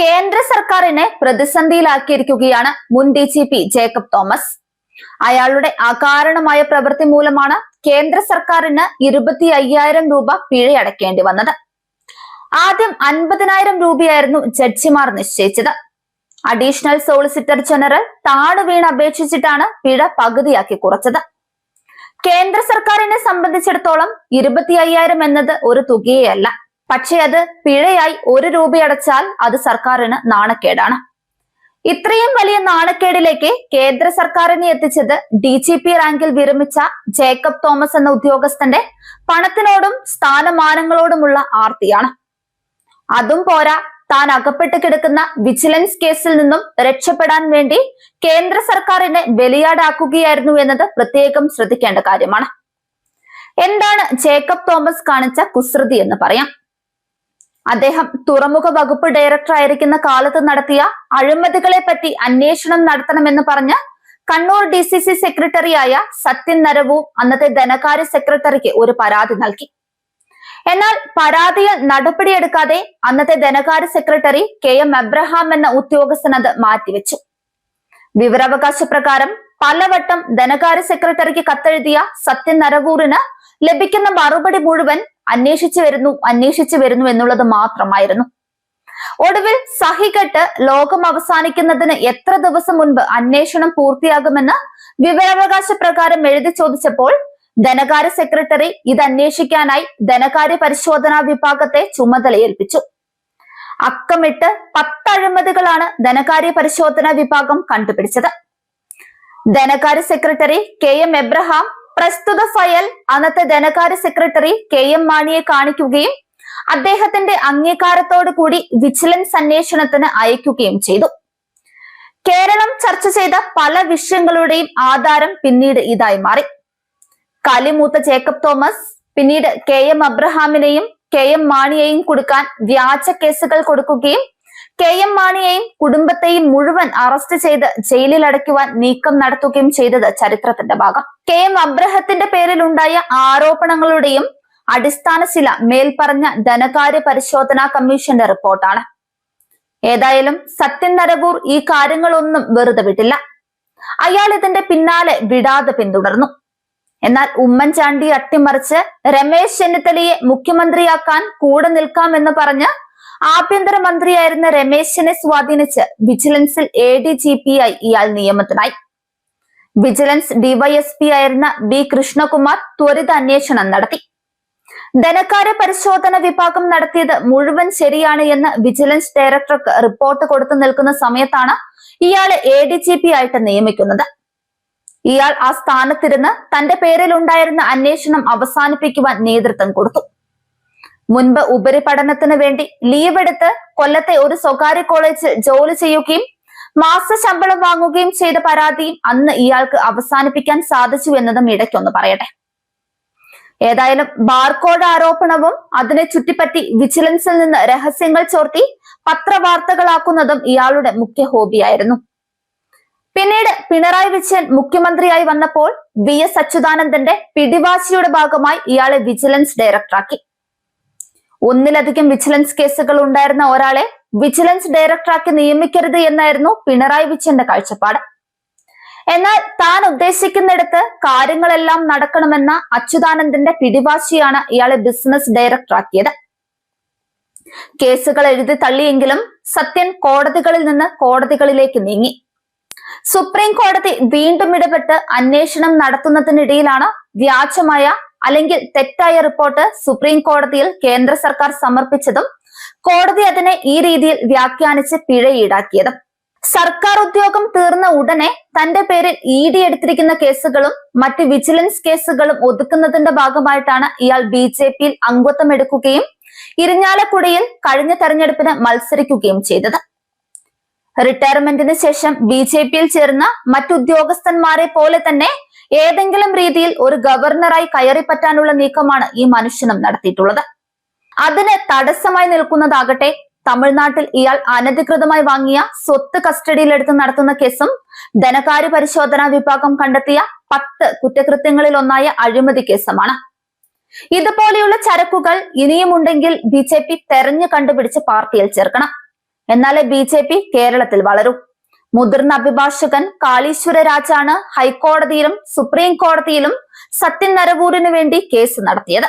കേന്ദ്ര സർക്കാരിനെ പ്രതിസന്ധിയിലാക്കിയിരിക്കുകയാണ് മുൻ D G P Jacob Thomas. അയാളുടെ അകാരണമായ പ്രവൃത്തി മൂലമാണ് കേന്ദ്ര സർക്കാരിന് ഇരുപത്തി അയ്യായിരം രൂപ പിഴയടക്കേണ്ടി വന്നത്. ആദ്യം അൻപതിനായിരം രൂപയായിരുന്നു ജഡ്ജിമാർ നിശ്ചയിച്ചത്. അഡീഷണൽ സോളിസിറ്റർ ജനറൽ താണു വീണ് അപേക്ഷിച്ചിട്ടാണ് പിഴ പകുതിയാക്കി കുറച്ചത്. കേന്ദ്ര സർക്കാരിനെ സംബന്ധിച്ചിടത്തോളം ഇരുപത്തി അയ്യായിരം എന്നത് ഒരു തുകയല്ല പക്ഷേ അത് പിഴയായി ഒരു രൂപയടച്ചാൽ അത് സർക്കാരിന് നാണക്കേടാണ്. ഇത്രയും വലിയ നാണക്കേടിലേക്ക് കേന്ദ്ര സർക്കാരിനെ എത്തിച്ചത് ഡി ജി പി റാങ്കിൽ വിരമിച്ച ജേക്കബ് തോമസ് എന്ന ഉദ്യോഗസ്ഥന്റെ പണത്തിനോടും സ്ഥാനമാനങ്ങളോടുമുള്ള ആർത്തിയാണ്. അതും പോരാ താൻ അകപ്പെട്ട് കിടക്കുന്ന വിജിലൻസ് കേസിൽ നിന്നും രക്ഷപ്പെടാൻ വേണ്ടി കേന്ദ്ര സർക്കാരിനെ ബലിയാടാക്കുകയായിരുന്നു എന്നത് പ്രത്യേകം ശ്രദ്ധിക്കേണ്ട കാര്യമാണ്. എന്താണ് ജേക്കബ് തോമസ് കാണിച്ച കുസൃതി എന്ന് പറയാം. അദ്ദേഹം തുറമുഖ വകുപ്പ് ഡയറക്ടർ ആയിരിക്കുന്ന കാലത്ത് നടത്തിയ അഴിമതികളെ പറ്റി അന്വേഷണം നടത്തണമെന്ന് പറഞ്ഞ് കണ്ണൂർ ഡി സി സി സെക്രട്ടറിയായ സത്യൻ നരവു അന്നത്തെ ധനകാര്യ സെക്രട്ടറിക്ക് ഒരു പരാതി നൽകി. എന്നാൽ പരാതിയിൽ നടപടിയെടുക്കാതെ അന്നത്തെ ധനകാര്യ സെക്രട്ടറി കെ എം അബ്രഹാം എന്ന ഉദ്യോഗസ്ഥൻ അത് മാറ്റിവെച്ചു. വിവരാവകാശ പ്രകാരം പലവട്ടം ധനകാര്യ സെക്രട്ടറിക്ക് കത്തെഴുതിയ സത്യൻ നരവൂറിന് ലഭിക്കുന്ന മറുപടി മുഴുവൻ അന്വേഷിച്ചു വരുന്നു അന്വേഷിച്ചു വരുന്നു എന്നുള്ളത് മാത്രമായിരുന്നു. ഒടുവിൽ സഹികെട്ട് ലോകം അവസാനിക്കുന്നതിന് എത്ര ദിവസം മുൻപ് അന്വേഷണം പൂർത്തിയാകുമെന്ന് വിവരാവകാശ പ്രകാരം എഴുതി ചോദിച്ചപ്പോൾ ധനകാര്യ സെക്രട്ടറി ഇത് അന്വേഷിക്കാനായി ധനകാര്യ പരിശോധനാ വിഭാഗത്തെ ചുമതലയേൽപ്പിച്ചു. അക്കമിട്ട് പത്ത് അഴിമതികളാണ് ധനകാര്യ പരിശോധനാ വിഭാഗം കണ്ടുപിടിച്ചത്. ധനകാര്യ സെക്രട്ടറി കെ എം എബ്രഹാം പ്രസ്തുത ഫയൽ അന്നത്തെ ധനകാര്യ സെക്രട്ടറി കെ എം മാണിയെ കാണിക്കുകയും അദ്ദേഹത്തിന്റെ അംഗീകാരത്തോടു കൂടി വിജിലൻസ് അന്വേഷണത്തിന് അയക്കുകയും ചെയ്തു. കേരളം ചർച്ച ചെയ്ത പല വിഷയങ്ങളുടെയും ആധാരം പിന്നീട് ഇതായി മാറി. കലിമൂത്ത ജേക്കബ് തോമസ് പിന്നീട് കെ എം അബ്രഹാമിനെയും കെ എം മാണിയെയും കൊടുക്കാൻ വ്യാജ കേസുകൾ കൊടുക്കുകയും കെ എം മാണിയെയും കുടുംബത്തെയും മുഴുവൻ അറസ്റ്റ് ചെയ്ത് ജയിലിൽ അടയ്ക്കുവാൻ നീക്കം നടത്തുകയും ചെയ്തത് ചരിത്രത്തിന്റെ ഭാഗം. കെ എം അബ്രഹത്തിന്റെ പേരിൽ ഉണ്ടായ ആരോപണങ്ങളുടെയും അടിസ്ഥാന ശില മേൽപ്പറഞ്ഞ ധനകാര്യ പരിശോധനാ കമ്മീഷന്റെ റിപ്പോർട്ടാണ്. ഏതായാലും സത്യൻ നരവൂർ ഈ കാര്യങ്ങളൊന്നും വെറുതെ വിട്ടില്ല. അയാൾ ഇതിന്റെ പിന്നാലെ വിടാതെ പിന്തുടർന്നു. എന്നാൽ ഉമ്മൻചാണ്ടി അട്ടിമറിച്ച് രമേശ് ചെന്നിത്തലയെ മുഖ്യമന്ത്രിയാക്കാൻ കൂടെ നിൽക്കാമെന്ന് പറഞ്ഞ് ആഭ്യന്തരമന്ത്രിയായിരുന്ന രമേശിനെ സ്വാധീനിച്ച് വിജിലൻസിൽ എ ഡി ജി പി ആയി ഇയാൾ നിയമത്തിനായി. വിജിലൻസ് ഡിവൈഎസ്പി ആയിരുന്ന ബി കൃഷ്ണകുമാർ ത്വരിത അന്വേഷണം നടത്തി. ധനകാര്യ പരിശോധന വിഭാഗം നടത്തിയത് മുഴുവൻ ശരിയാണ് എന്ന് വിജിലൻസ് ഡയറക്ടർക്ക് റിപ്പോർട്ട് കൊടുത്തു നിൽക്കുന്ന സമയത്താണ് ഇയാളെ എ ഡി ജി പി ആയിട്ട് നിയമിക്കുന്നത്. ഇയാൾ ആ സ്ഥാനത്തിരുന്ന് തന്റെ പേരിൽ ഉണ്ടായിരുന്ന അന്വേഷണം അവസാനിപ്പിക്കുവാൻ നേതൃത്വം കൊടുത്തു. മുൻപ് ഉപരിപഠനത്തിന് വേണ്ടി ലീവ് എടുത്ത് കൊല്ലത്തെ ഒരു സ്വകാര്യ കോളേജിൽ ജോലി ചെയ്യുകയും മാസ ശമ്പളം വാങ്ങുകയും ചെയ്ത പരാതിയും അന്ന് ഇയാൾക്ക് അവസാനിപ്പിക്കാൻ സാധിച്ചു എന്നതും ഇടയ്ക്കൊന്ന് പറയട്ടെ. ഏതായാലും ബാർകോഡ് ആരോപണവും അതിനെ ചുറ്റിപ്പറ്റി വിജിലൻസിൽ നിന്ന് രഹസ്യങ്ങൾ ചോർത്തി പത്രവാർത്തകളാക്കുന്നതും ഇയാളുടെ മുഖ്യ ഹോബിയായിരുന്നു പിന്നീട് പിണറായി വിജയൻ മുഖ്യമന്ത്രിയായി വന്നപ്പോൾ വി എസ് അച്യുതാനന്ദന്റെ പിടിവാശിയുടെ ഭാഗമായി ഇയാളെ വിജിലൻസ് ഡയറക്ടറാക്കി ഒന്നിലധികം വിജിലൻസ് കേസുകൾ ഉണ്ടായിരുന്ന ഒരാളെ വിജിലൻസ് ഡയറക്ടറാക്കി നിയമിക്കരുത് എന്നായിരുന്നു പിണറായി വിജയന്റെ കാഴ്ചപ്പാട്. എന്നാൽ താൻ ഉദ്ദേശിക്കുന്നിടത്ത് കാര്യങ്ങളെല്ലാം നടക്കണമെന്ന അച്യുതാനന്ദന്റെ പിടിവാശിയാണ് ഇയാളെ ബിസിനസ് ഡയറക്ടറാക്കിയത്. കേസുകൾ എഴുതി തള്ളിയെങ്കിലും സത്യൻ കോടതികളിൽ നിന്ന് കോടതികളിലേക്ക് നീങ്ങി. സുപ്രീം കോടതി വീണ്ടും ഇടപെട്ട് അന്വേഷണം നടത്തുന്നതിനിടയിലാണ് വ്യാജമായ അല്ലെങ്കിൽ തെറ്റായ റിപ്പോർട്ട് സുപ്രീം കോടതിയിൽ കേന്ദ്ര സർക്കാർ സമർപ്പിച്ചതും കോടതി അതിനെ ഈ രീതിയിൽ വ്യാഖ്യാനിച്ച് പിഴ ഈടാക്കിയതും സർക്കാർ ഉദ്യോഗം തീർന്ന ഉടനെ തന്റെ പേരിൽ ഇ ഡി എടുത്തിരിക്കുന്ന കേസുകളും മറ്റ് വിജിലൻസ് കേസുകളും ഒതുക്കുന്നതിന്റെ ഭാഗമായിട്ടാണ് ഇയാൾ ബി ജെ പിയിൽ അംഗത്വം എടുക്കുകയും ഇരിഞ്ഞാലക്കുടയിൽ കഴിഞ്ഞ തെരഞ്ഞെടുപ്പിന് മത്സരിക്കുകയും ചെയ്തത്. റിട്ടയർമെന്റിന് ശേഷം ബി ജെ പിയിൽ ചേർന്ന മറ്റുദ്യോഗസ്ഥന്മാരെ പോലെ തന്നെ ഏതെങ്കിലും രീതിയിൽ ഒരു ഗവർണറായി കയറിപ്പറ്റാനുള്ള നീക്കമാണ് ഈ മനുഷ്യനും നടത്തിയിട്ടുള്ളത്. അതിന് തടസ്സമായി നിൽക്കുന്നതാകട്ടെ തമിഴ്നാട്ടിൽ ഇയാൾ അനധികൃതമായി വാങ്ങിയ സ്വത്ത് കസ്റ്റഡിയിലെടുത്ത് നടത്തുന്ന കേസും ധനകാര്യ പരിശോധനാ വിഭാഗം കണ്ടെത്തിയ പത്ത് കുറ്റകൃത്യങ്ങളിൽ ഒന്നായ അഴിമതി കേസുമാണ്. ഇതുപോലെയുള്ള ചരക്കുകൾ ഇനിയുമുണ്ടെങ്കിൽ ബി ജെ പി തെരഞ്ഞു കണ്ടുപിടിച്ച് പാർട്ടിയിൽ ചേർക്കണം. എന്നാലേ ബി ജെ പി കേരളത്തിൽ വളരൂ. മുതിർന്ന അഭിഭാഷകൻ കാളീശ്വര രാജാണ് ഹൈക്കോടതിയിലും സുപ്രീം കോടതിയിലും സത്യൻ നരവൂരിനു വേണ്ടി കേസ് നടത്തിയത്.